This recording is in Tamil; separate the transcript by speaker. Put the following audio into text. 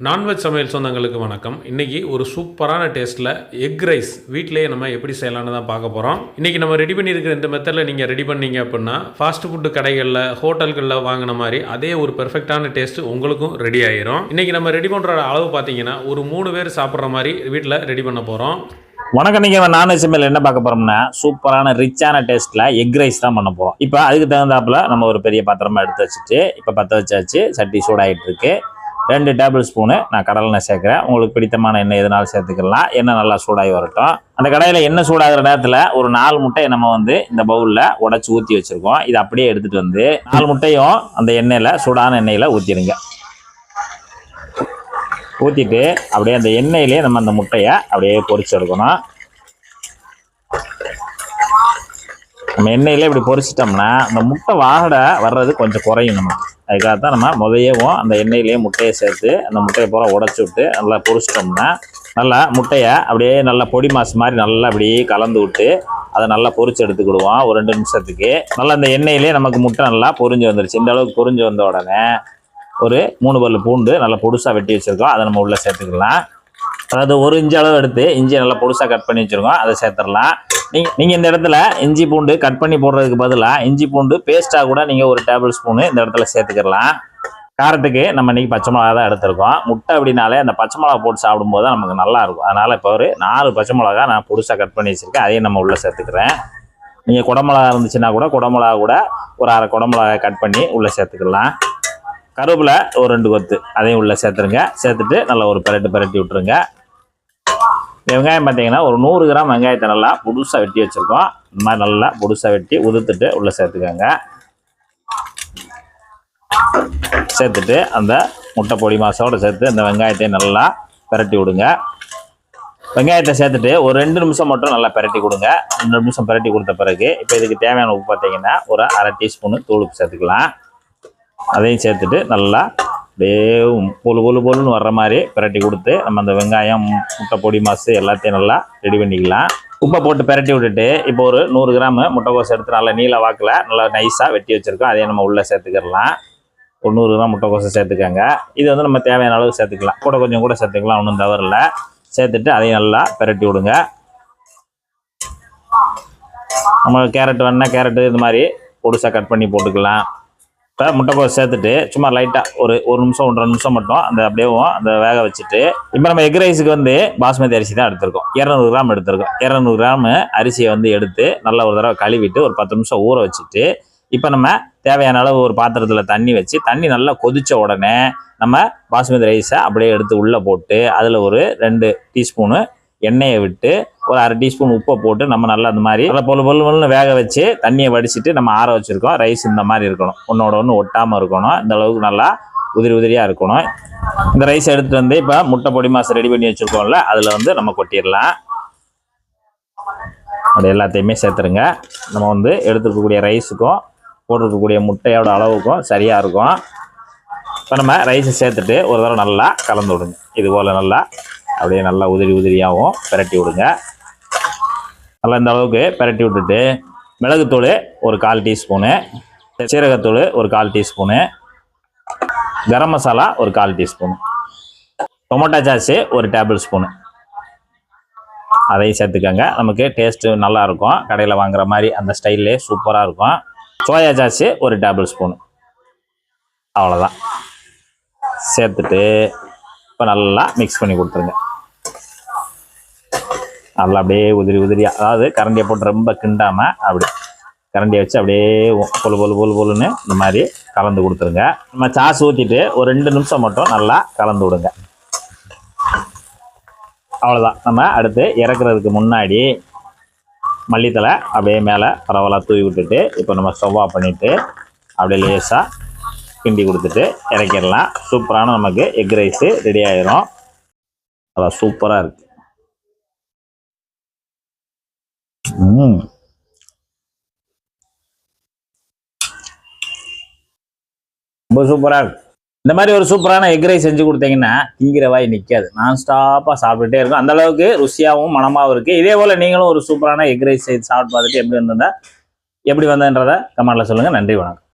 Speaker 1: நான்வெஜ் சமையல் சொந்தங்களுக்கு வணக்கம். இன்னைக்கு ஒரு சூப்பரான டேஸ்ட்டில் எக் ரைஸ் வீட்டிலேயே நம்ம எப்படி செய்யலாம்னு தான் பார்க்க போகிறோம் இன்றைக்கி நம்ம ரெடி பண்ணியிருக்கிற இந்த மெத்தடில் நீங்கள் ரெடி பண்ணீங்க அப்படின்னா ஃபாஸ்ட் ஃபுட்டு கடைகளில் ஹோட்டல்களில் வாங்கின மாதிரி அதே ஒரு பெர்ஃபெக்டான டேஸ்ட்டு உங்களுக்கும் ரெடி ஆயிரும். இன்னைக்கு நம்ம ரெடி பண்ணுற அளவு பார்த்தீங்கன்னா ஒரு மூணு பேர் சாப்பிட்ற மாதிரி வீட்டில் ரெடி பண்ண போகிறோம்
Speaker 2: வணக்கம். நீங்கள் நான்வெஜ் சமையல் என்ன பார்க்க போகிறோம்னா சூப்பரான ரிச்சான டேஸ்ட்டில் எக் ரைஸ் தான் பண்ண போகிறோம் இப்போ அதுக்கு தகுந்தாப்புல நம்ம ஒரு பெரிய பாத்திரமாக எடுத்து வச்சுட்டு இப்போ பற்ற வச்சாச்சு சட்டி சூடாகிட்டு இருக்குது ரெண்டு டேபிள் ஸ்பூனு நான் கடலெண்ணெய் சேர்க்குறேன். உங்களுக்கு பிடித்தமான எண்ணெய் எதுனாலும் சேர்த்துக்கலாம். எண்ணெய் நல்லா சூடாகி வரட்டும். அந்த கடையில் எண்ணெய் சூடாகிற நேரத்தில் ஒரு நாலு முட்டையை நம்ம வந்து இந்த பவுலில் உடச்சி ஊற்றி வச்சுருக்கோம். இதை அப்படியே எடுத்துகிட்டு வந்து நாலு முட்டையும் அந்த எண்ணெயில் சூடான எண்ணெயில் ஊற்றிடுங்க ஊற்றிட்டு அப்படியே அந்த எண்ணெயிலே நம்ம அந்த முட்டையை அப்படியே பொரிச்சு எடுக்கணும். நம்ம எண்ணெயில் இப்படி பொரிச்சிட்டோம்னா அந்த முட்டை வாகடை வர்றது கொஞ்சம் குறையும் நமக்கு. அதுக்காக தான் நம்ம முதையவும் அந்த எண்ணெயிலேயே முட்டையை சேர்த்து அந்த முட்டையை பூரா உடச்சி விட்டு நல்லா பொரிச்சிட்டோம்னா நல்லா முட்டையை அப்படியே நல்லா பொடி மாசு மாதிரி நல்லா அப்படியே கலந்து விட்டு அதை நல்லா பொரிச்சு எடுத்துக்கிடுவோம். ஒரு ரெண்டு நிமிஷத்துக்கு. நல்லா அந்த எண்ணெயிலே நமக்கு முட்டை நல்லா பொரிஞ்சு வந்துருச்சு. இந்த அளவுக்கு பொரிஞ்சு வந்த உடனே ஒரு மூணு பல்லு பூண்டு நல்லா பொடுசாக வெட்டி வச்சுருக்கோம். அதை நம்ம உள்ளே சேர்த்துக்கலாம். அதாவது ஒரு இஞ்சி அளவு எடுத்து இஞ்சி நல்லா பொடுசாக கட் பண்ணி வச்சுருக்கோம். அதை சேர்த்துடலாம். நீங்கள் நீங்கள் இந்த இடத்துல இஞ்சி பூண்டு கட் பண்ணி போடுறதுக்கு பதிலாக இஞ்சி பூண்டு பேஸ்ட்டாக கூட நீங்கள் ஒரு டேபிள் ஸ்பூனு இந்த இடத்துல சேர்த்துக்கிடலாம். காரத்துக்கு நம்ம இன்றைக்கி பச்சை மிளகா தான் எடுத்திருக்கோம். முட்டை அப்படின்னாலே அந்த பச்சை மிளகா போட்டு சாப்பிடும்போது தான் நமக்கு நல்லாயிருக்கும் அதனால் இப்போ ஒரு நாலு பச்சை மிளகா நான் புதுசாக கட் பண்ணி வச்சுருக்கேன். அதையும் நம்ம உள்ளே சேர்த்துக்கிறேன். நீங்கள் குடமிளகா இருந்துச்சுன்னா கூட குடமிளகா கூட ஒரு அரை குடமிளகா கட் பண்ணி உள்ளே சேர்த்துக்கலாம். கருவேப்பிலை ஒரு ரெண்டு கொத்து அதையும் உள்ளே சேர்த்துருங்க. சேர்த்துட்டு நல்லா ஒரு பிரட்டு பிரட்டி விட்டுருங்க. இந்த வெங்காயம் பார்த்தீங்கன்னா ஒரு நூறு கிராம் வெங்காயத்தை நல்லா புதுசாக வெட்டி வச்சுருக்கோம். இந்த மாதிரி நல்லா புதுசாக வெட்டி உதுத்துட்டு உள்ளே சேர்த்துக்கோங்க. சேர்த்துட்டு அந்த முட்டை பொடி மாசோடு சேர்த்து அந்த வெங்காயத்தையும் நல்லா பிரட்டி விடுங்க. வெங்காயத்தை சேர்த்துட்டு ஒரு ரெண்டு நிமிஷம் மட்டும் நல்லா பிரட்டி கொடுங்க. ரெண்டு நிமிஷம் பிரட்டி கொடுத்த பிறகு இப்போ இதுக்கு தேவையான உப்பு பார்த்தீங்கன்னா ஒரு அரை டீஸ்பூனு தூளுப்பு சேர்த்துக்கலாம். அதையும் சேர்த்துட்டு நல்லா அப்படியே பொழு பொழு பொழுன்னு வர்ற மாதிரி பிரட்டி கொடுத்து நம்ம அந்த வெங்காயம் முட்டை பொடி மாசு எல்லாத்தையும் நல்லா ரெடி பண்ணிக்கலாம். உப்பை போட்டு பிரட்டி விட்டுட்டு இப்போ ஒரு நூறு கிராம் முட்டைக்கோஸ் எடுத்து நல்லா நீல வாக்கில் நல்லா நைஸாக வெட்டி வச்சுருக்கோம். அதையும் நம்ம உள்ளே சேர்த்துக்கிடலாம் ஒரு நூறு கிராம் முட்டைக்கோசை சேர்த்துக்கோங்க. இது வந்து நம்ம தேவையான அளவு சேர்த்துக்கலாம். கூட கொஞ்சம் கூட சேர்த்துக்கலாம் ஒன்றும் தவறில்ல. சேர்த்துட்டு அதையும் நல்லா பிரட்டி விடுங்க. நம்ம கேரட் வேணால் கேரட்டு இது மாதிரி பொடுசாக கட் பண்ணி போட்டுக்கலாம். இப்போ முட்டைக்கோஸ் சேர்த்துட்டு சும்மா லைட்டாக ஒரு ஒரு நிமிஷம் ஒன்றரை நிமிஷம் மட்டும் அந்த அப்படியே அந்த வேக வச்சுட்டு இப்போ நம்ம எக் ரைஸுக்கு வந்து பாஸ்மதி அரிசி தான் எடுத்திருக்கோம். இரநூறு கிராம் எடுத்திருக்கோம். இரநூறு கிராம் அரிசியை வந்து எடுத்து நல்லா ஒரு தடவை கழுவிட்டு ஒரு பத்து நிமிஷம் ஊற வச்சுட்டு இப்போ நம்ம தேவையான அளவு ஒரு பாத்திரத்தில் தண்ணி வச்சு தண்ணி நல்லா கொதித்த உடனே நம்ம பாஸ்மதி ரைஸை அப்படியே எடுத்து உள்ளே போட்டு அதில் ஒரு ரெண்டு டீஸ்பூனு எண்ணெயை விட்டு ஒரு அரை டீஸ்பூன் உப்பை போட்டு நம்ம நல்லா அந்த மாதிரி நல்லா பொழு பொழு பொழுன்னு வேக வச்சு தண்ணியை வடிச்சிட்டு நம்ம ஆற வச்சுருக்கோம். ரைஸ் இந்த மாதிரி இருக்கணும். ஒன்றோட ஒன்று ஒட்டாமல் இருக்கணும். இந்த அளவுக்கு நல்லா உதிரி உதிரியாக இருக்கணும். இந்த ரைஸ் எடுத்துகிட்டு வந்து இப்போ முட்டை பொடி மாசம் ரெடி பண்ணி வச்சுருக்கோம்ல அதில் வந்து நம்ம கொட்டிடலாம். அது எல்லாத்தையுமே சேர்த்துருங்க. நம்ம வந்து எடுத்துருக்கக்கூடிய ரைஸுக்கும் போட்டிருக்கக்கூடிய முட்டையோட அளவுக்கும் சரியாக இருக்கும். இப்போ நம்ம ரைஸை சேர்த்துட்டு ஒரு தடவை நல்லா கலந்து விடுங்க. இது போல் நல்லா அப்படியே நல்லா உதிரி உதிரியாகவும் பிரட்டி விடுங்க. நல்லா இந்த அளவுக்கு பிரட்டி விட்டுட்டு மிளகுத்தூள் ஒரு கால் டீஸ்பூனு சீரகத்தூள் ஒரு கால் டீஸ்பூனு கரம் மசாலா ஒரு கால் டீஸ்பூனு டொமேட்டோ சாஸு ஒரு டேபிள் ஸ்பூனு. அதையும் சேர்த்துக்கோங்க. நமக்கு டேஸ்ட்டு நல்லாயிருக்கும் கடையில் வாங்குற மாதிரி அந்த ஸ்டைல்லே சூப்பராக இருக்கும். சோயா சாஸு ஒரு டேபிள் ஸ்பூனு. அவ்வளோதான் சேர்த்துட்டு இப்போ நல்லா மிக்ஸ் பண்ணி கொடுத்துருங்க. நல்லா அப்படியே உதிரி உதிரியாக அதாவது கரண்டியை போட்டு ரொம்ப கிண்டாமல் அப்படி கரண்டியை வச்சு அப்படியே பொழு பொழு பொழு பொழுன்னு இந்த மாதிரி கலந்து கொடுத்துருங்க. நம்ம சாஸ் ஊற்றிட்டு ஒரு ரெண்டு நிமிஷம் மட்டும் நல்லா கலந்து விடுங்க. அவ்வளோதான் நம்ம அடுத்து இறக்குறதுக்கு முன்னாடி மல்லித்தலை அப்படியே மேலே பரவலாக தூவி விட்டுட்டு இப்போ நம்ம ஸ்டவ் ஆஃப் பண்ணிவிட்டு அப்படியே லேசாக கிண்டி கொடுத்துட்டு இறக்கிடலாம். சூப்பரான நமக்கு எக் ரைஸு ரெடி ஆயிரும். அதான் சூப்பராக இருக்குது Mm. ரொம்ப சூப்பராக இருக்கு. இந்த மாதிரி ஒரு சூப்பரான எக் ரைஸ் செஞ்சு கொடுத்தீங்கன்னா திங்கிற வாய் நிற்காது நான் ஸ்டாப்பாக சாப்பிட்டுட்டே இருக்கும். அந்த அளவுக்கு ருசியாகவும் மனமாகவும் இருக்குது இதே போல் நீங்களும் ஒரு சூப்பரான எக் ரைஸ் செய்து சாப்பிட்டு பார்த்துட்டு எப்படி வந்திருந்தா எப்படி வந்ததுன்றதை கமெண்ட்டில் சொல்லுங்கள் நன்றி வணக்கம்.